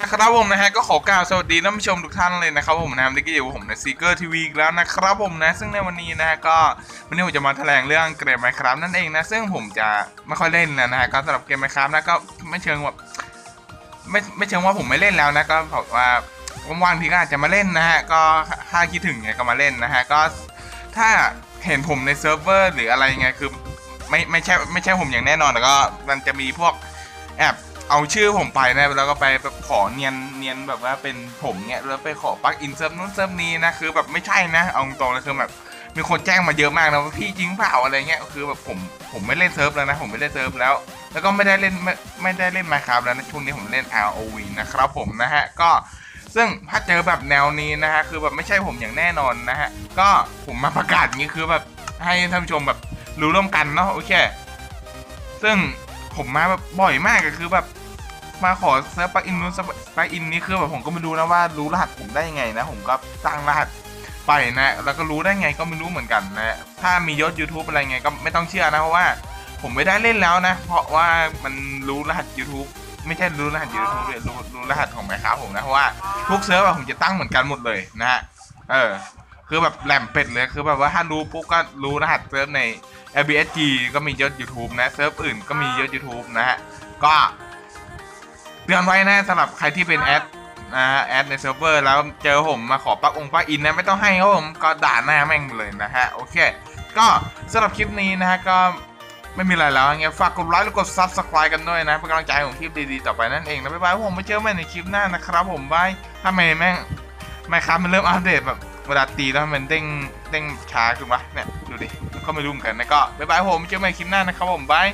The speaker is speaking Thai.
นะครับผมนะฮะก็ขอกล่าวสวัสดีท่านผู้ชมทุกท่านเลยนะครับผมนะครับนี่ก็อยู่ผมในซีเกอร์ทีวีแล้วนะครับผมนะซึ่งในวันนี้นะฮะก็วันนี้ผมจะมาแถลงเรื่องเกมไมครับนั่นเองนะซึ่งผมจะไม่ค่อยเล่นนะฮะก็สำหรับเกมไมครับนะก็ไม่เชิงแบบไม่ไม่เชิงว่าผมไม่เล่นแล้วนะก็บอกว่าว่างๆทีก็อาจจะมาเล่นนะฮะก็ถ้าคิดถึงไงก็มาเล่นนะฮะก็ถ้าเห็นผมในเซิร์ฟเวอร์หรืออะไรไงคือไม่ไม่ใช่ไม่ใช่ผมอย่างแน่นอนแล้วก็มันจะมีพวกแอบ เอาชื่อผมไปนะแล้วก็ไปแบบขอเนียนเนียนแบบว่าเป็นผมเนี่ยแล้วไปขอปลักอินเซิร์ฟนู้นเซิร์ฟนี้นะคือแบบไม่ใช่นะเอาตรงเลยคือแบบมีคนแจ้งมาเยอะมากนะว่าพี่จริงเปล่าอะไรเงี้ยคือแบบผมผมไม่เล่นเซิร์ฟแล้วนะ ผมไม่เล่นเซิร์ฟแล้ว แล้วก็ไม่ได้เล่นไม่ไม่ได้เล่นมาครับแล้วนะช่วงนี้ผมเล่น ROV นะครับผมนะฮะก็ซึ่งถ้าเจอแบบแนวนี้นะฮะคือแบบไม่ใช่ผมอย่างแน่นอนนะฮะก็ผมมาประกาศงนี้คือแบบให้ท่านผู้ชมแบบรู้ร่วมกันเนาะโอเค ซึ่งผมมาแบบบ่อยมากก็คือแบบ มาขอเซิร์ฟปลั๊กอินนู้นปลั๊กอินนี้คือแบบผมก็ไม่รู้นะว่ารู้รหัสผมได้ยังไงนะ ผมก็สร้งรหัสไปนะ แล้วก็รู้ได้ไงก็ไม่รู้เหมือนกันนะ ถ้ามียศ YouTube อะไรไงก็ไม่ต้องเชื่อนะเพราะว่าผมไม่ได้เล่นแล้วนะ เพราะว่ามันรู้รหัส YouTube ไม่ใช่รู้รหัส YouTube เลยรู้รู้รหัสของไมครับผมนะเพราะว่าทุกเซิร์ฟผมจะตั้งเหมือนกันหมดเลยนะฮะเออคือแบบแหลมเป็ดเลยคือแบบว่าถ้ารู้ปุ๊บก็รู้รหัสเซิร์ฟใน LBSG ก็มียศ YouTube นะเซิร์ฟอื่นก็มียศ YouTube นะฮะก็ ตือนไว้นะสำหรับใครที่เป็นแอดนะฮะแอดในเซิร์ฟเวอร์แล้วเจอผมมาขอปลั๊กองค์ปลั๊กอินนะไม่ต้องให้ครับผมก็ด่าหน้าแม่งไปเลยนะฮะ โอเค ก็สำหรับคลิปนี้นะฮะก็ไม่มีอะไรแล้วไงฝากกดไลค์และกด subscribe กันด้วยนะเป็นกำลังใจให้ผมคลิปดีๆ ต่อไปนั่นเองนะบ๊ายบายผมไปเจอกันใหม่ในคลิปหน้านะครับผมบายถ้าไม่แม่งไม่ครับมันเริ่มอัปเดตแบบเวลาตีแล้วมันเด้งเด้งช้าขึ้นวะเนี่ยดูดิก็ไม่รู้เหมือนกันนะก็บ๊ายบายผมเจอกันใหม่คลิปหน้านะครับผมบาย